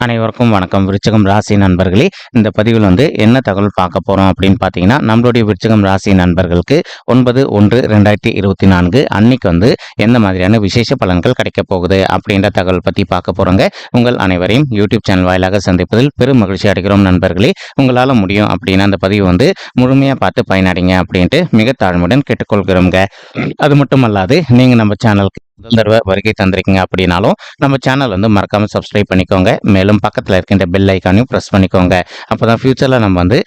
அனைவருக்கும் வணக்கம். விருச்சகம் ராசி நண்பர்களே இந்த பதிவில் வந்து என்ன தகவல் பார்க்க போறோம் அப்படின்னு பார்த்தீங்கன்னா நம்மளுடைய விருச்சகம் ராசி நண்பர்களுக்கு ஒன்பது ஒன்று ரெண்டாயிரத்தி இருபத்தி நான்கு அன்னைக்கு வந்து எந்த மாதிரியான விசேஷ பலன்கள் கிடைக்க போகுது அப்படின்ற தகவல் பற்றி பார்க்க போறோங்க. உங்கள் அனைவரையும் யூடியூப் சேனல் வாயிலாக சந்திப்பதில் பெரும் மகிழ்ச்சி அடைகிறோம் நண்பர்களே. உங்களால் முடியும் அப்படின்னு அந்த பதிவு வந்து முழுமையாக பார்த்து பயனடைங்க அப்படின்ட்டு மிக தாழ்மையுடன் கேட்டுக்கொள்கிறோங்க அது மட்டும் அல்லாது நீங்கள் நம்ம சேனலுக்கு முதல் தடவை வருகை தந்திருக்கீங்க அப்படின்னாலும் நம்ம சேனல் வந்து மறக்காம சப்ஸ்கிரைப் பண்ணிக்கோங்க. மேலும் பக்கத்தில் இருக்கின்ற பெல் ஐக்கானையும் ப்ரெஸ் பண்ணிக்கோங்க. அப்போதான் ஃபியூச்சரில் நம்ம வந்து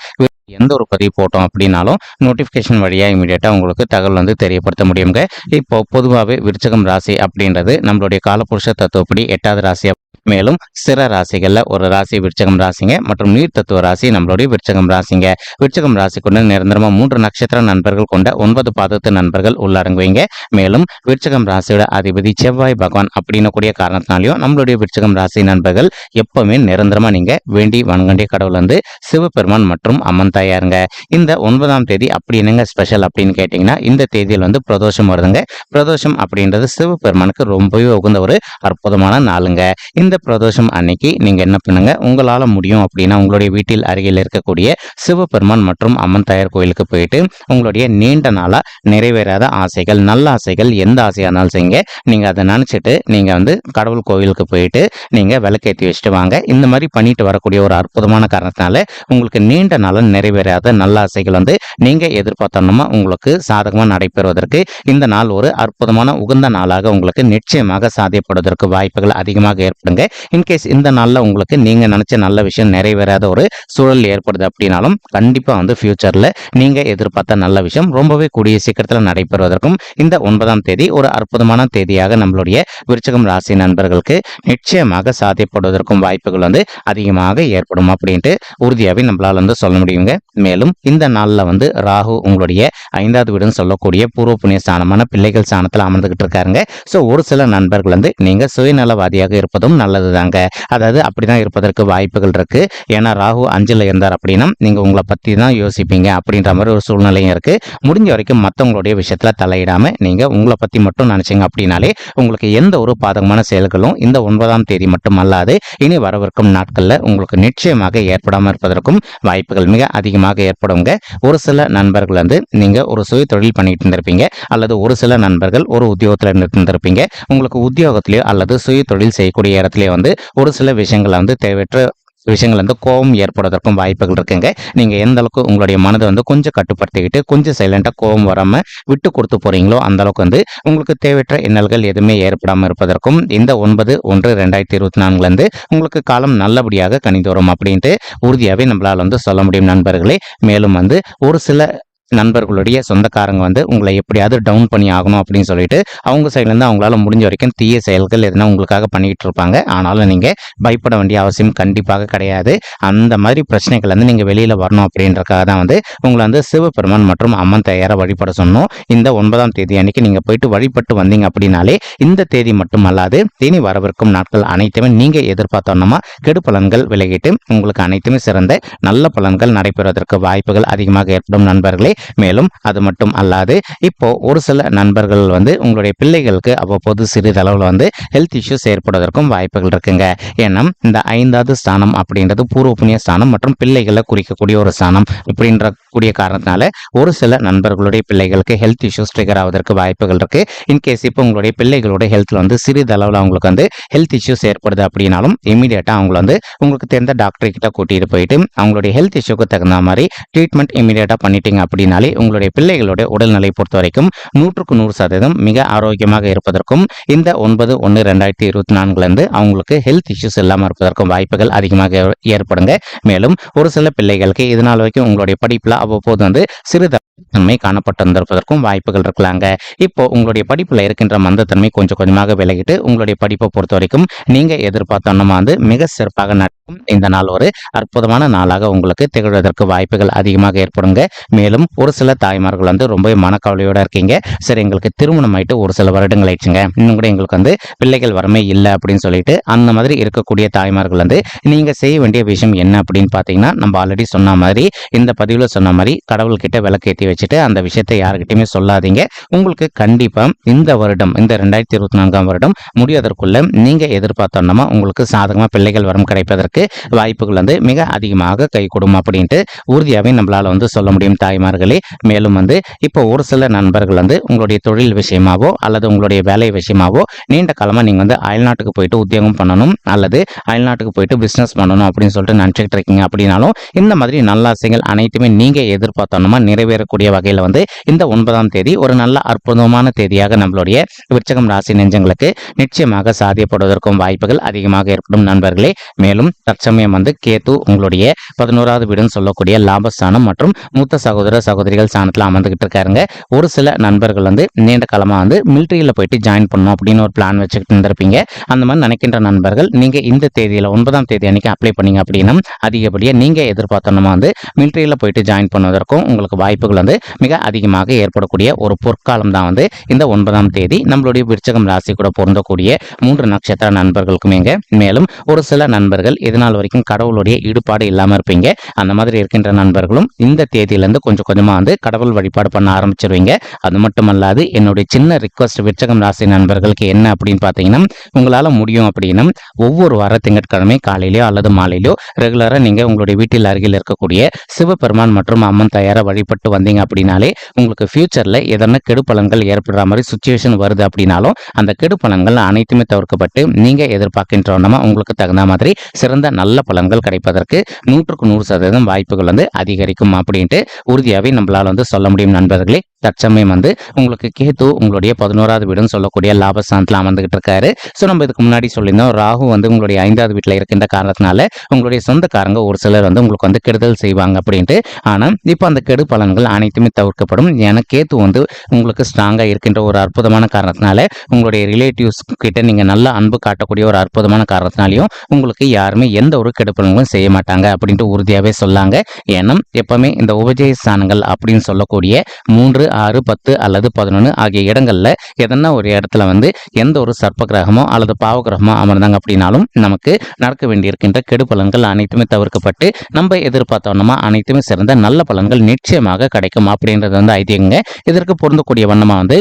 எந்த ஒரு பதிவு போட்டோம் அப்படின்னாலும் நோட்டிஃபிகேஷன் வழியாக இமீடியட்டாக உங்களுக்கு தகவல் வந்து தெரியப்படுத்த முடியுங்க. இப்போ பொதுவாகவே விருச்சகம் ராசி அப்படின்றது நம்மளுடைய காலபுருஷ தத்துவப்படி எட்டாவது ராசி மேலும் சிற ராசிகளில் ஒரு ராசி விருச்சகம் ராசிங்க மற்றும் நீர் தத்துவ ராசி நம்மளுடைய விருச்சகம் ராசிங்க. விருச்சகம் ராசி கொண்ட நிரந்தரமாக மூன்று நட்சத்திர நண்பர்கள் கொண்ட ஒன்பது பாதத்து நண்பர்கள் உள்ளடங்குவீங்க மேலும் விருச்சகம் ராசியோட அதிபதி செவ்வாய் பகவான் அப்படின்னு கூடிய காரணத்தினாலையும் நம்மளுடைய விருச்சகம் ராசி நண்பர்கள் எப்பவுமே நிரந்தரமா நீங்க வேண்டி வணங்கண்டிய கடவுள் வந்து சிவபெருமான் மற்றும் அம்மன் தாயாருங்க. இந்த ஒன்பதாம் தேதி அப்படி என்னங்க ஸ்பெஷல் அப்படின்னு கேட்டீங்கன்னா இந்த தேதியில் வந்து பிரதோஷம் வருதுங்க. பிரதோஷம் அப்படின்றது சிவபெருமானுக்கு ரொம்பவே உகந்த ஒரு அற்புதமான நாளுங்க. இந்த பிரதோஷம் அன்னைக்கு நீங்கள் என்ன பண்ணுங்க? உங்களால் முடியும் அப்படின்னா உங்களுடைய வீட்டில் அருகில் இருக்கக்கூடிய சிவபெருமான் மற்றும் அம்மன் தாயார் கோயிலுக்கு போயிட்டு உங்களுடைய நீண்ட நாளாக நிறைவேறாத ஆசைகள் நல்ல ஆசைகள் எந்த ஆசையானாலும் இருந்தாலும் செய்யுங்க. நீங்கள் அதை நினச்சிட்டு நீங்கள் வந்து கடவுள் கோவிலுக்கு போயிட்டு நீங்கள் விளக்கேற்றி வச்சுட்டு வாங்க. இந்த மாதிரி பண்ணிட்டு வரக்கூடிய ஒரு அற்புதமான காரணத்தினால உங்களுக்கு நீண்ட நாள நிறைவேறாத நல்ல ஆசைகள் வந்து நீங்கள் எதிர்பார்த்தோம்னா உங்களுக்கு சாதகமாக நடைபெறுவதற்கு இந்த நாள் ஒரு அற்புதமான உகந்த நாளாக உங்களுக்கு நிச்சயமாக சாத்தியப்படுவதற்கு வாய்ப்புகள் அதிகமாக ஏற்படுங்க. இன்கேஸ் இந்த நாளில் உங்களுக்கு நீங்கள் நினச்ச நல்ல விஷயம் நிறைவேறாத ஒரு சூழல் ஏற்படுது அப்படின்னாலும் கண்டிப்பாக வந்து ஃபியூச்சரில் நீங்க எதிர்பார்த்த நல்ல விஷயம் ரொம்பவே கூடிய சீக்கிரத்தில் நடைபெறுவதற்கும் இந்த ஒன்பதாம் தேதி ஒரு அற்புதமான தேதியாக நம்மளுடைய விருச்சகம் ராசி நண்பர்களுக்கு நிச்சயமாக சாத்தியப்படுவதற்கும் வாய்ப்புகள் வந்து அதிகமாக ஏற்படும் அப்படின்ட்டு உறுதியாகவே நம்மளால் வந்து சொல்ல முடியுங்க. மேலும் இந்த நாளில் வந்து ராகு உங்களுடைய ஐந்தாவது வீடுன்னு சொல்லக்கூடிய பூர்வ புண்ணிய ஸ்தானமான பிள்ளைகள் ஸ்தானத்தில் அமர்ந்துகிட்டு இருக்காருங்க. ஸோ ஒரு சில நண்பர்கள் வந்து நீங்க சுயநலவாதியாக இருப்பதும் நல்லது தாங்க அதாவது அப்படிதான் இருப்பதற்கு வாய்ப்புகள் இருக்கு. ஏன்னா ராகு அஞ்சில் இருந்தார் அப்படின்னா நீங்க உங்களை பத்தி தான் யோசிப்பீங்க அப்படின்ற மாதிரி ஒரு சூழ்நிலையும் இருக்கு. முடிஞ்ச வரைக்கும் மற்றவங்களுடைய விஷயத்துல தலையிடாம நீங்க உங்களை பத்தி மட்டும் நினைச்சீங்க அப்படின்னாலே உங்களுக்கு எந்த ஒரு பாதகமான செயல்களும் இந்த ஒன்பதாம் தேதி மட்டும் அல்லாது இனி வரவிருக்கும் நாட்களில் உங்களுக்கு நிச்சயமாக ஏற்படாமல் இருப்பதற்கும் வாய்ப்புகள் மிக அதிகமாக ஏற்படுங்க. ஒரு சில நண்பர்கள் வந்து நீங்க ஒரு சுய தொழில் பண்ணிட்டு இருந்திருப்பீங்க அல்லது ஒரு சில நண்பர்கள் ஒரு உத்தியோகத்தில் இருந்திருப்பீங்க. உங்களுக்கு உத்தியோகத்திலேயோ அல்லது சுய தொழில் செய்யக்கூடிய இடத்துலயே வந்து ஒரு சில விஷயங்களை வந்து தேவையற்ற விஷயங்கள் வந்து கோபம் ஏற்படுவதற்கும் வாய்ப்புகள் இருக்குங்க. நீங்க எந்த அளவுக்கு உங்களுடைய மனதை வந்து கொஞ்சம் கட்டுப்படுத்திக்கிட்டு கொஞ்சம் சைலண்டா கோபம் வராம விட்டு கொடுத்து போறீங்களோ அந்த அளவுக்கு வந்து உங்களுக்கு தேவையற்ற இன்னல்கள் எதுவுமே ஏற்படாமல் இருப்பதற்கும் இந்த ஒன்பது ஒன்று ரெண்டாயிரத்தி இருபத்தி நான்குலேருந்து உங்களுக்கு காலம் நல்லபடியாக கணிந்து வரும் அப்படின்ட்டு உறுதியாகவே நம்மளால் வந்து சொல்ல முடியும் நண்பர்களே. மேலும் வந்து ஒரு சில நண்பர்களுடைய சொந்தக்காரங்க வந்து உங்களை எப்படியாவது டவுன் பண்ணி ஆகணும் அப்படின்னு சொல்லிட்டு அவங்க சைட்லேருந்து அவங்களால முடிஞ்ச வரைக்கும் தீய செயல்கள் எதுனா உங்களுக்காக பண்ணிக்கிட்டு இருப்பாங்க. ஆனாலும் நீங்கள் பயப்பட வேண்டிய அவசியம் கண்டிப்பாக கிடையாது. அந்த மாதிரி பிரச்சனைகள் வந்து நீங்கள் வெளியில் வரணும் அப்படின்றக்காக தான் வந்து உங்களை வந்து சிவபெருமான் மற்றும் அம்மன் தயாரை வழிபட சொன்னோம். இந்த ஒன்பதாம் தேதி அன்னைக்கு நீங்கள் போயிட்டு வழிபட்டு வந்தீங்க அப்படின்னாலே இந்த தேதி மட்டும் அல்லாது இனி வரவிருக்கும் நாட்கள் அனைத்துமே நீங்கள் எதிர்பார்த்தோன்னா கெடு பலன்கள் விலகிட்டு உங்களுக்கு அனைத்துமே சிறந்த நல்ல பலன்கள் நடைபெறுவதற்கு வாய்ப்புகள் அதிகமாக ஏற்படும் நண்பர்களே. மேலும் அது மட்டும் அல்லாது இப்போ ஒரு சில நண்பர்கள் வந்து உங்களுடைய பிள்ளைகளுக்கு அவ்வப்போது சிறிதளவில் வந்து ஹெல்த் இஷ்யூஸ் ஏற்படுவதற்கும் வாய்ப்புகள் இருக்குங்க. ஏன்னா இந்த ஐந்தாவது ஸ்தானம் அப்படின்றது பூர்வ புண்ணிய ஸ்தானம் மற்றும் பிள்ளைகளை குறிக்கக்கூடிய ஒரு ஸ்தானம் அப்படின்ற கூடிய காரணத்தினால ஒரு சில நண்பர்களுடைய பிள்ளைகளுக்கு ஹெல்த் இஷ்யூஸ் ட்ரிகர் ஆவதற்கு வாய்ப்புகள் இருக்கு. இன்கேஸ் இப்போ உங்களுடைய பிள்ளைகளுடைய ஹெல்த்ல வந்து சிறிதளவில் அவங்களுக்கு வந்து ஹெல்த் இஷ்யூஸ் ஏற்படுது அப்படின்னாலும் இமீடியட்டா அவங்கள வந்து உங்களுக்கு தெரிந்த டாக்டர் கிட்ட கூட்டிட்டு போயிட்டு அவங்களுடைய ஹெல்த் இஷ்யூக்கு தகுந்த மாதிரி ட்ரீட்மெண்ட் இமீடியட்டா பண்ணிட்டீங்க அப்படின்னு அப்படின்னாலே உங்களுடைய பிள்ளைகளுடைய உடல்நிலை பொறுத்த வரைக்கும் நூற்றுக்கு நூறு சதவீதம் மிக ஆரோக்கியமாக இருப்பதற்கும் இந்த ஒன்பது ஒன்று ரெண்டாயிரத்தி இருபத்தி நான்குலேருந்து அவங்களுக்கு ஹெல்த் இஷ்யூஸ் இல்லாமல் இருப்பதற்கும் வாய்ப்புகள் அதிகமாக ஏற்படுங்க. மேலும் ஒரு சில பிள்ளைகளுக்கு இதனால் வரைக்கும் உங்களுடைய படிப்புல அவ்வப்போது வந்து சிறுதன்மை காணப்பட்டிருந்திருப்பதற்கும் வாய்ப்புகள் இருக்கலாங்க. இப்போ உங்களுடைய படிப்புல இருக்கின்ற மந்தத்தன்மை கொஞ்சம் கொஞ்சமாக விலகிட்டு உங்களுடைய படிப்பை பொறுத்த வரைக்கும் நீங்க எதிர்பார்த்தோன்னா வந்து மிக சிறப்பாக இருக்கும். இந்த நாள் ஒரு அற்புதமான நாளாக உங்களுக்கு திகழ்வதற்கு வாய்ப்புகள் அதிகமாக ஏற்படுங்க. மேலும் ஒரு சில தாய்மார்கள் வந்து ரொம்ப மனக்கவலையோட இருக்கீங்க. சரி எங்களுக்கு திருமணம் ஆயிட்டு ஒரு சில வருடங்கள் ஆயிடுச்சுங்க. இன்னும் கூட எங்களுக்கு வந்து பிள்ளைகள் வரமே இல்லை அப்படின்னு சொல்லிட்டு அந்த மாதிரி இருக்கக்கூடிய தாய்மார்கள் வந்து நீங்க செய்ய வேண்டிய விஷயம் என்ன அப்படின்னு பார்த்தீங்கன்னா நம்ம ஆல்ரெடி சொன்ன மாதிரி இந்த பதிவில் சொன்ன மாதிரி கடவுள்கிட்ட விளக்கேற்றி வச்சுட்டு அந்த விஷயத்தை யாருக்கிட்டையுமே சொல்லாதீங்க. உங்களுக்கு கண்டிப்பா இந்த வருடம் இந்த ரெண்டாயிரத்தி இருபத்தி நான்காம் வருடம் முடிவதற்குள்ள நீங்க எதிர்பார்த்தோம்னா உங்களுக்கு சாதகமா பிள்ளைகள் வரம் கிடைப்பதற்கு வாய்ப்புகள் வந்து மிக அதிகமாக கைகூடும் அப்படின்ட்டு உறுதியாகவே நம்மளால வந்து சொல்ல முடியும் தாய்மார்களே. மேலும் வந்து இப்போ ஒரு சில நண்பர்கள் வந்து உங்களுடைய தொழில் விஷயமாவோ அல்லது உங்களுடைய வேலை விஷயமாவோ நீண்ட காலமாக நீங்கள் வந்து அயல்நாட்டுக்கு போயிட்டு உத்தியோகம் பண்ணணும் அல்லது அயல்நாட்டுக்கு போயிட்டு பிஸ்னஸ் பண்ணணும் அப்படின்னு சொல்லிட்டு நினச்சிக்கிட்டு இருக்கீங்க அப்படின்னாலும் இந்த மாதிரி நல்ல ஆசைகள் அனைத்துமே நீங்கள் எதிர்பார்த்தோன்னா நிறைவேறக்கூடிய வகையில் வந்து இந்த ஒன்பதாம் தேதி ஒரு நல்ல அற்புதமான தேதியாக நம்மளுடைய விருச்சகம் ராசி நெஞ்சங்களுக்கு நிச்சயமாக சாதியப்படுவதற்கும் வாய்ப்புகள் அதிகமாக ஏற்படும் நண்பர்களே. மேலும் தற்சமயம் வந்து கேத்து உங்களுடைய பதினோராவது வீடுன்னு சொல்லக்கூடிய லாபஸ்தானம் மற்றும் மூத்த சகோதர சகோதரிகள் ஸ்தானத்தில் அமர்ந்துகிட்டு இருக்காருங்க. ஒரு சில நண்பர்கள் வந்து நீண்ட காலமாக வந்து மிலிட்ரியில் போயிட்டு ஜாயின் பண்ணணும் அப்படின்னு ஒரு பிளான் வச்சுக்கிட்டு இருந்திருப்பீங்க. அந்த மாதிரி நினைக்கின்ற நண்பர்கள் நீங்கள் இந்த தேதியில் ஒன்பதாம் தேதி அன்னைக்கு அப்ளை பண்ணீங்க அப்படின்னா அதிகப்படியாக நீங்கள் எதிர்பார்த்தனமா வந்து மிலிட்ரியில் போயிட்டு ஜாயின் பண்ணுவதற்கும் உங்களுக்கு வாய்ப்புகள் வந்து மிக அதிகமாக ஏற்படக்கூடிய ஒரு பொற்காலம் தான் வந்து இந்த ஒன்பதாம் தேதி. நம்மளுடைய விருச்சகம் ராசி கூட பொருந்தக்கூடிய மூன்று நட்சத்திர நண்பர்களுக்குமேங்க. மேலும் ஒரு சில நண்பர்கள் நாள் வரைக்கும் கடவுளுடைய ஈடுபாடு இல்லாமல் இருப்பீங்க. அந்த மாதிரி இருக்கின்ற நண்பர்களும் இந்த தேதியிலேருந்து கொஞ்சம் கொஞ்சமாக வந்து கடவுள் வழிபாடு பண்ண ஆரம்பிச்சிருவீங்க. அது மட்டுமல்லாது என்னுடைய சின்ன ரிக்வஸ்ட் விருச்சகம் ராசி நண்பர்களுக்கு என்ன அப்படின்னு பார்த்தீங்கன்னா உங்களால் முடியும் அப்படின்னா ஒவ்வொரு வார திங்கட்கிழமை காலையிலோ அல்லது மாலையிலோ ரெகுலராக நீங்கள் உங்களுடைய வீட்டில் அருகில் இருக்கக்கூடிய சிவபெருமான் மற்றும் அம்மன் தயாராக வழிபட்டு வந்தீங்க அப்படின்னாலே உங்களுக்கு ஃபியூச்சரில் எதனா கெடுப்பலன்கள் ஏற்படுற மாதிரி சுச்சுவேஷன் வருது அப்படின்னாலும் அந்த கெடுப்பலன்கள் அனைத்துமே தவிர்க்கப்பட்டு நீங்கள் எதிர்பார்க்கின்றோன்னா உங்களுக்கு தகுந்த மாதிரி சிறந்த நல்ல பலன்கள் கிடைப்பதற்கு நூற்றுக்கு நூறு சதவீதம் வாய்ப்புகள் வந்து அதிகரிக்கும் அப்படின்ட்டு உறுதியாகவே நம்மளால் வந்து சொல்ல முடியும் நண்பர்களே. தற்சமயம் வந்து உங்களுக்கு கேத்து உங்களுடைய பதினோராவது வீடுன்னு சொல்லக்கூடிய லாபஸ்தானத்தில் அமர்ந்துகிட்டு இருக்காரு ஸோ நம்ம இதுக்கு முன்னாடி சொல்லியிருந்தோம் ராகு வந்து உங்களுடைய ஐந்தாவது வீட்டில் இருக்கின்ற காரணத்தினால உங்களுடைய சொந்தக்காரங்க ஒரு சிலர் வந்து உங்களுக்கு வந்து கெடுதல் செய்வாங்க அப்படின்ட்டு. ஆனால் இப்போ அந்த கெடு பலன்கள் அனைத்துமே தவிர்க்கப்படும். ஏன்னா கேத்து வந்து உங்களுக்கு ஸ்ட்ராங்காக இருக்கின்ற ஒரு அற்புதமான காரணத்தினால உங்களுடைய ரிலேட்டிவ்ஸ் கிட்ட நீங்கள் நல்ல அன்பு காட்டக்கூடிய ஒரு அற்புதமான காரணத்தினாலையும் உங்களுக்கு யாருமே எந்த ஒரு கெடு பலன்களும் செய்ய மாட்டாங்க அப்படின்ட்டு உறுதியாகவே சொல்லாங்க. ஏன்னா எப்பவுமே இந்த உபஜய ஸ்தானங்கள் அப்படின்னு சொல்லக்கூடிய மூன்று ஆறு பத்து அல்லது பதினொன்று ஆகிய இடங்களில் எதனா ஒரு இடத்துல வந்து எந்த ஒரு சர்ப்ப கிரகமோ அல்லது பாவ கிரகமோ அமர்ந்தாங்க அப்படின்னாலும் நமக்கு நடக்க வேண்டியிருக்கின்ற கெடு பலன்கள் அனைத்துமே தவிர்க்கப்பட்டு நம்ம எதிர்பார்த்தோம்னா அனைத்துமே சிறந்த நல்ல பலன்கள் நிச்சயமாக கிடைக்கும் அப்படின்றது வந்து ஐதீகங்க. இதற்கு பொருந்தக்கூடிய வண்ணமாக வந்து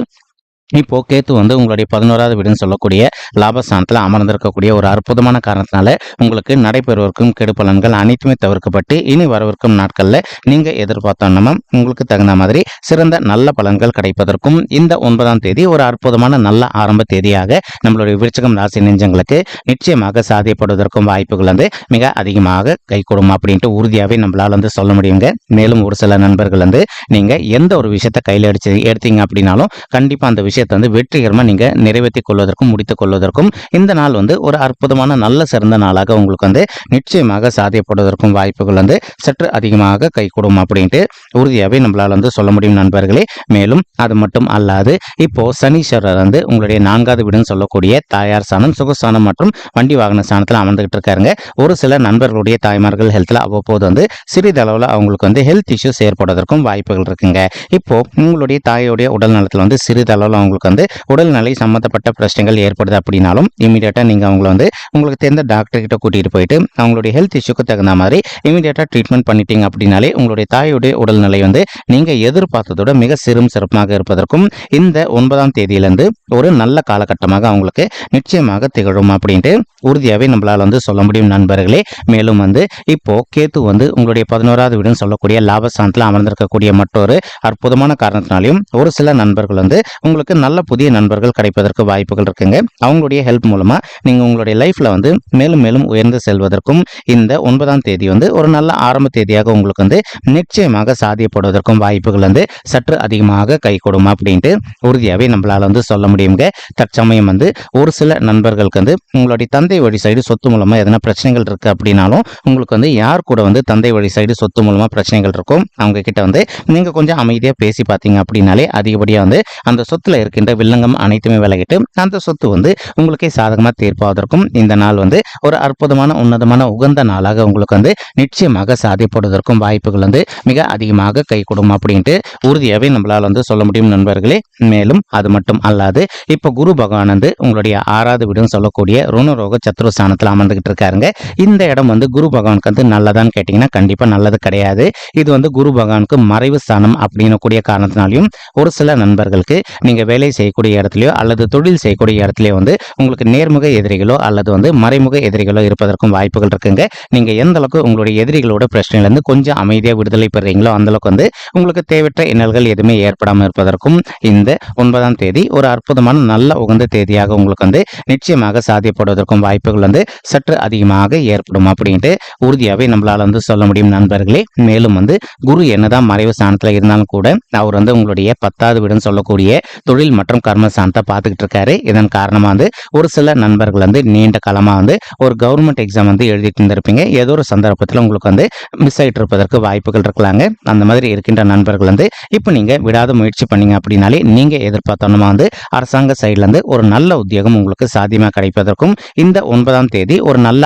இப்போ கேத்து வந்து உங்களுடைய பதினோராவது வீடுன்னு சொல்லக்கூடிய லாபஸ்தானத்தில் அமர்ந்திருக்கக்கூடிய ஒரு அற்புதமான காரணத்தினால உங்களுக்கு நடைபெறுவதற்கும் கெடுப்பலன்கள் அனைத்துமே தவிர்க்கப்பட்டு இனி வரவிருக்கும் நாட்களில் நீங்கள் எதிர்பார்த்தோன்னா உங்களுக்கு தகுந்த மாதிரி சிறந்த நல்ல பலன்கள் கிடைப்பதற்கும் இந்த ஒன்பதாம் தேதி ஒரு அற்புதமான நல்ல ஆரம்ப தேதியாக நம்மளுடைய விருச்சகம் ராசி நெஞ்சங்களுக்கு நிச்சயமாக சாதியப்படுவதற்கும் வாய்ப்புகள் வந்து மிக அதிகமாக கைகூடும் அப்படின்ட்டு உறுதியாகவே நம்மளால் வந்து சொல்ல முடியுங்க. மேலும் ஒரு சில நண்பர்கள் வந்து நீங்கள் எந்த ஒரு விஷயத்தை கையில் அடிச்சு எடுத்தீங்க அப்படின்னாலும் கண்டிப்பாக அந்த விஷயம் விஷயத்தை வந்து வெற்றிகரமாக நீங்கள் நிறைவேற்றி கொள்வதற்கும் முடித்து கொள்வதற்கும் இந்த நாள் வந்து ஒரு அற்புதமான நல்ல சிறந்த நாளாக உங்களுக்கு வந்து நிச்சயமாக சாத்தியப்படுவதற்கும் வாய்ப்புகள் வந்து சற்று அதிகமாக கைகூடும் அப்படின்ட்டு உறுதியாகவே நம்மளால் வந்து சொல்ல முடியும் நண்பர்களே. மேலும் அது மட்டும் அல்லாது இப்போ சனீஸ்வரர் வந்து உங்களுடைய நான்காவது வீடுன்னு சொல்லக்கூடிய தாயார் ஸ்தானம் சுகஸ்தானம் மற்றும் வண்டி வாகன ஸ்தானத்தில் அமர்ந்துகிட்டு இருக்காருங்க. ஒரு சில நண்பர்களுடைய தாய்மார்கள் ஹெல்த்தில் அவ்வப்போது வந்து சிறிதளவில் அவங்களுக்கு வந்து ஹெல்த் இஷ்யூஸ் ஏற்படுவதற்கும் வாய்ப்புகள் இருக்குங்க. இப்போ உங்களுடைய தாயோடைய உடல் நலத்தில் வந்து சிறிதளவில் உங்களுக்கு வந்து உடல்நிலை சம்மந்தப்பட்ட பிரச்சனைகள் ஏற்படுது அப்படின்னாலும் இமீடியட்டாக நீங்கள் அவங்கள வந்து உங்களுக்கு தெரிந்த டாக்டர்கிட்ட கூட்டிகிட்டு போயிட்டு அவங்களுடைய ஹெல்த் இஷ்யூக்கு தகுந்த மாதிரி இமீடியட்டாக ட்ரீட்மெண்ட் பண்ணிட்டீங்க அப்படின்னாலே உங்களுடைய தாயுடைய உடல்நிலை வந்து நீங்கள் எதிர்பார்த்ததோட மிக சிறும் சிறப்பாக இருப்பதற்கும் இந்த ஒன்பதாம் தேதியிலேருந்து ஒரு நல்ல காலகட்டமாக அவங்களுக்கு நிச்சயமாக திகழும் அப்படின்ட்டு உறுதியாகவே நம்மளால் வந்து சொல்ல முடியும் நண்பர்களே. மேலும் வந்து இப்போ கேத்து வந்து உங்களுடைய பதினோராவது வீடுன்னு சொல்லக்கூடிய லாபஸ்தானத்தில் அமர்ந்திருக்கக்கூடிய மற்றொரு அற்புதமான காரணத்தினாலையும் ஒரு சில நண்பர்கள் வந்து உங்களுக்கு நல்ல புதிய நண்பர்கள் கிடைப்பதற்கு வாய்ப்புகள் இருக்குங்க. அவங்களுடைய ஹெல்ப் மூலமாக நீங்கள் உங்களுடைய லைஃப்பில் வந்து மேலும் மேலும் உயர்ந்து செல்வதற்கும் இந்த ஒன்பதாம் தேதி வந்து ஒரு நல்ல ஆரம்ப தேதியாக உங்களுக்கு வந்து நிச்சயமாக சாதியப்படுவதற்கும் வாய்ப்புகள் வந்து சற்று அதிகமாக கை கொடுமா அப்படின்ட்டு உறுதியாகவே நம்மளால் வந்து சொல்ல முடியுங்க. தற்சமயம் வந்து ஒரு சில நண்பர்களுக்கு வந்து உங்களுடைய தந்தை தந்தை வழி சைடு சொத்து மூலமாக எதனா பிரச்சனைகள் இருக்குது அப்படின்னாலும் உங்களுக்கு வந்து யார் கூட வந்து தந்தை வழி சைடு சொத்து மூலமாக பிரச்சனைகள் இருக்கும் அவங்க கிட்ட வந்து நீங்கள் கொஞ்சம் அமைதியாக பேசி பார்த்தீங்க அப்படின்னாலே அதிகப்படியாக வந்து அந்த சொத்தில் இருக்கின்ற வில்லங்கம் அனைத்துமே விலகிட்டு அந்த சொத்து வந்து உங்களுக்கே சாதகமாக தீர்ப்பாவதற்கும் இந்த நாள் வந்து ஒரு அற்புதமான உன்னதமான உகந்த நாளாக உங்களுக்கு வந்து நிச்சயமாக சாதிப்படுவதற்கும் வாய்ப்புகள் வந்து மிக அதிகமாக கைகூடும் அப்படின்ட்டு உறுதியாகவே நம்மளால் வந்து சொல்ல முடியும் நண்பர்களே. மேலும் அது மட்டும் அல்லாது இப்போ குரு பகவான் வந்து உங்களுடைய ஆறாவது வீடுன்னு சொல்லக்கூடிய ருணரோக சத்ரு ஸ்தானத்தில் அமர்ந்துகிட்டு இருக்காருங்க. இந்த இடம் வந்து குரு பகவானுக்கு வந்து நல்லதான்னு கேட்டிங்கன்னா கண்டிப்பாக நல்லது கிடையாது. இது வந்து குரு பகவானுக்கு மறைவு ஸ்தானம் அப்படின்னு கூடிய காரணத்தினாலையும் ஒரு சில நண்பர்களுக்கு நீங்கள் வேலை செய்யக்கூடிய இடத்துலையோ அல்லது தொழில் செய்யக்கூடிய இடத்துலையோ வந்து உங்களுக்கு நேர்முக எதிரிகளோ அல்லது வந்து மறைமுக எதிரிகளோ இருப்பதற்கும் வாய்ப்புகள் இருக்குங்க. நீங்கள் எந்த அளவுக்கு உங்களுடைய எதிரிகளோட பிரச்சனையிலேருந்து கொஞ்சம் அமைதியாக விடுதலை பெறுறீங்களோ அந்த அளவுக்கு வந்து உங்களுக்கு தேவையற்ற இன்னல்கள் எதுவுமே ஏற்படாமல் இருப்பதற்கும் இந்த ஒன்பதாம் தேதி ஒரு அற்புதமான நல்ல உகந்த தேதியாக உங்களுக்கு வந்து நிச்சயமாக சாத்தியப்படுவதற்கும் வாய்ப்புகள் வந்து சற்று அதிகமாக ஏற்படும் அப்படின்ட்டு உறுதியாகவே நம்மளால் வந்து சொல்ல முடியும் நண்பர்களே. மேலும் வந்து குரு என்னதான் மறைவு ஸ்தானத்தில் இருந்தாலும் கூட அவர் வந்து உங்களுடைய பத்தாவது வீடுன்னு சொல்லக்கூடிய தொழில் மற்றும் கர்ம ஸ்தானத்தை பார்த்துக்கிட்டு இருக்காரு. இதன் காரணமாக வந்து ஒரு சில நண்பர்கள் வந்து நீண்ட காலமாக வந்து ஒரு கவர்மெண்ட் எக்ஸாம் வந்து எழுதிட்டு இருந்திருப்பீங்க. ஏதோ ஒரு சந்தர்ப்பத்தில் உங்களுக்கு வந்து மிஸ் ஆகிட்டு இருப்பதற்கு வாய்ப்புகள் இருக்கலாங்க. அந்த மாதிரி இருக்கின்ற நண்பர்கள் வந்து இப்போ நீங்கள் விடாத முயற்சி பண்ணீங்க அப்படின்னாலே நீங்கள் எதிர்பார்த்தோன்னா வந்து அரசாங்க சைட்லேருந்து ஒரு நல்ல உத்தியோகம் உங்களுக்கு சாத்தியமாக கிடைப்பதற்கும் இந்த ஒன்பதாம் தேதி ஒரு நல்ல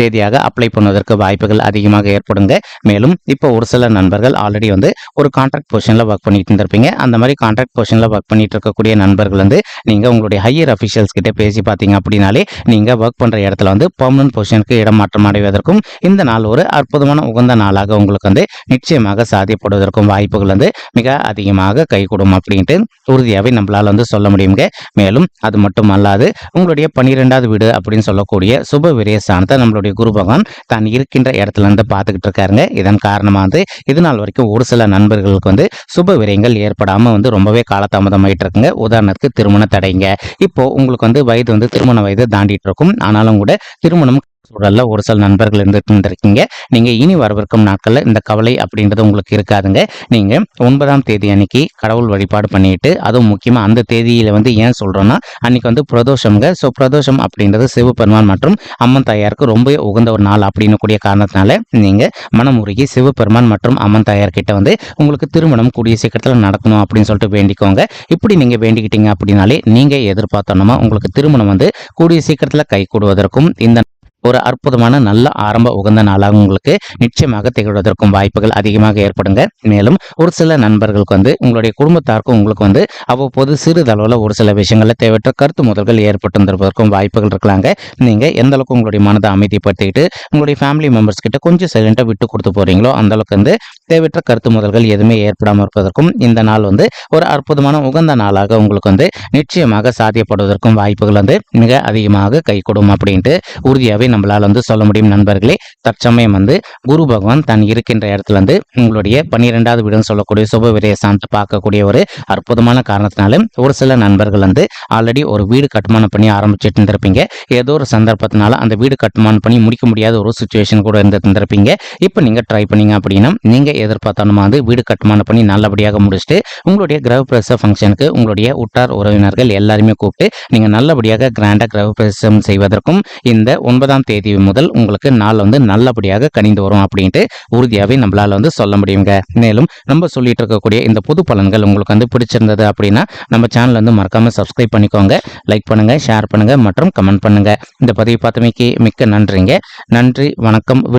தேதியாக அப்ளை பண்ணுவதற்கு வாய்ப்புகள் அதிகமாக ஏற்படுங்க. மேலும் இப்போ ஒரு சில நண்பர்கள் ஆல்ரெடி வந்து ஒரு கான்ட்ராக்ட் பொசிஷனில் ஒர்க் பண்ணிட்டு இருந்திருப்பீங்க. அந்த மாதிரி கான்ட்ராக்ட் பொசிஷனில் ஒர்க் பண்ணிட்டு இருக்கக்கூடிய நண்பர்கள் வந்து நீங்கள் உங்களுடைய ஹையர் அஃபிஷியல்ஸ் கிட்ட பேசி பார்த்தீங்க அப்படின்னாலே நீங்கள் ஒர்க் பண்ணுற இடத்துல வந்து பர்மனன்ட் பொசிஷனுக்கு இடம் மாற்றம் அடைவதற்கும் இந்த நாள் ஒரு அற்புதமான உகந்த நாளாக உங்களுக்கு வந்து நிச்சயமாக சாதியப்படுவதற்கும் வாய்ப்புகள் வந்து மிக அதிகமாக கைகூடும் அப்படின்ட்டு உறுதியாகவே நம்மளால் வந்து சொல்ல முடியுங்க. மேலும் அது மட்டும் அல்லாது உங்களுடைய பன்னிரெண்டாவது வீடு அப்படின்னு சொல்லக்கூடிய சுப விரய ஸ்தானத்தை நம்மளுடைய இருக்கக்கூடிய குரு பகவான் தான் இருக்கின்ற இடத்துல இருந்து பார்த்துக்கிட்டு இருக்காருங்க. இதன் காரணமாக வந்து இது நாள் வரைக்கும் ஒரு சில நண்பர்களுக்கு வந்து சுப விரயங்கள் ஏற்படாமல் வந்து ரொம்பவே காலதாமதம் ஆயிட்டு இருக்குங்க. உதாரணத்துக்கு திருமண தடைங்க. இப்போ உங்களுக்கு வந்து வயது வந்து திருமண வயது தாண்டிட்டு இருக்கும். ஆனாலும் கூட திருமணம் சூழலில் ஒரு சில நண்பர்கள் இருந்துட்டு இருந்திருக்கீங்க நீங்க இனி வரவிருக்கும் நாட்களில் இந்த கவலை அப்படின்றது உங்களுக்கு இருக்காதுங்க. நீங்கள் ஒன்பதாம் தேதி அன்னைக்கு கடவுள் வழிபாடு பண்ணிட்டு அதுவும் முக்கியமாக அந்த தேதியில் வந்து ஏன் சொல்கிறோன்னா அன்னைக்கு வந்து பிரதோஷம்ங்க. ஸோ பிரதோஷம் அப்படின்றது சிவபெருமான் மற்றும் அம்மன் தாயாருக்கு ரொம்ப உகந்த ஒரு நாள் அப்படின்னு கூடிய காரணத்தினால நீங்கள் மனமுருகி சிவபெருமான் மற்றும் அம்மன் தாயார்கிட்ட வந்து உங்களுக்கு திருமணம் கூடிய சீக்கிரத்தில் நடக்கணும் அப்படின்னு சொல்லிட்டு வேண்டிக்கோங்க. இப்படி நீங்கள் வேண்டிக்கிட்டீங்க அப்படின்னாலே நீங்கள் எதிர்பார்த்தோன்னா உங்களுக்கு திருமணம் வந்து கூடிய சீக்கிரத்தில் கை கூடுவதற்கும் இந்த ஒரு அற்புதமான நல்ல ஆரம்ப உகந்த நாளாக உங்களுக்கு நிச்சயமாக திகழ்வதற்கும் வாய்ப்புகள் அதிகமாக ஏற்படுங்க. மேலும் ஒரு சில நண்பர்களுக்கு வந்து உங்களுடைய குடும்பத்தாருக்கும் உங்களுக்கு வந்து அவ்வப்போது சிறிதளவில் ஒரு சில விஷயங்களில் தேவையற்ற கருத்து முதல்கள் ஏற்பட்டு வந்திருப்பதற்கும் வாய்ப்புகள் இருக்கலாங்க. நீங்கள் எந்த அளவுக்கு உங்களுடைய மனதை அமைதிப்படுத்திக்கிட்டு உங்களுடைய ஃபேமிலி மெம்பர்ஸ் கிட்ட கொஞ்சம் சைலண்டாக விட்டு கொடுத்து போறீங்களோ அந்த அளவுக்கு வந்து தேவையற்ற கருத்து முதல்கள் எதுவுமே ஏற்படாமல் இருப்பதற்கும் இந்த நாள் வந்து ஒரு அற்புதமான உகந்த நாளாக உங்களுக்கு வந்து நிச்சயமாக சாத்தியப்படுவதற்கும் வாய்ப்புகள் வந்து மிக அதிகமாக கை அப்படின்ட்டு உறுதியாகவே நம்மளால் வந்து சொல்ல முடியும். நண்பர்களே தற்சமயம் வந்து குரு பகவான் தன் இருக்கின்ற இடத்துல வந்து உங்களுடைய பன்னிரெண்டாவது வீடுன்னு சொல்லக்கூடிய சுப விரைய சாந்து பார்க்கக்கூடிய ஒரு அற்புதமான காரணத்தினால ஒரு சில நண்பர்கள் வந்து ஆல்ரெடி ஒரு வீடு கட்டுமானம் பண்ணி ஆரம்பிச்சுட்டு இருந்திருப்பீங்க. ஏதோ ஒரு சந்தர்ப்பத்தினால அந்த வீடு கட்டுமானம் பண்ணி முடிக்க முடியாத ஒரு சுச்சுவேஷன் கூட இருந்து இருந்திருப்பீங்க. இப்போ நீங்கள் ட்ரை பண்ணீங்க அப்படின்னா நீங்கள் எதிர்பார்த்தனமா வந்து வீடு கட்டுமானம் பண்ணி நல்லபடியாக முடிச்சுட்டு உங்களுடைய கிரக பிரச ஃபங்க்ஷனுக்கு உங்களுடைய உற்றார் உறவினர்கள் எல்லாருமே கூப்பிட்டு நீங்கள் நல்லபடியாக கிராண்டாக கிரக பிரசம் செய்வதற்கும் இந்த ஒன்பதாம் தேதி முதல் உங்களுக்கு நாள் வந்து நல்லபடியாக கணிந்து வரும் அப்படின்ட்டு உறுதியாகவே நம்மளால் வந்து சொல்ல முடியுங்க. மேலும் நம்ம சொல்லிட்டு இருக்கக்கூடிய இந்த புது பலன்கள் உங்களுக்கு வந்து பிடிச்சிருந்தது அப்படின்னா நம்ம சேனல் வந்து மறக்காம சப்ஸ்கிரைப் பண்ணிக்கோங்க. லைக் பண்ணுங்க ஷேர் பண்ணுங்க மற்றும் கமெண்ட் பண்ணுங்க. இந்த பதிவு பார்த்தமைக்கு மிக்க நன்றிங்க. நன்றி வணக்கம்.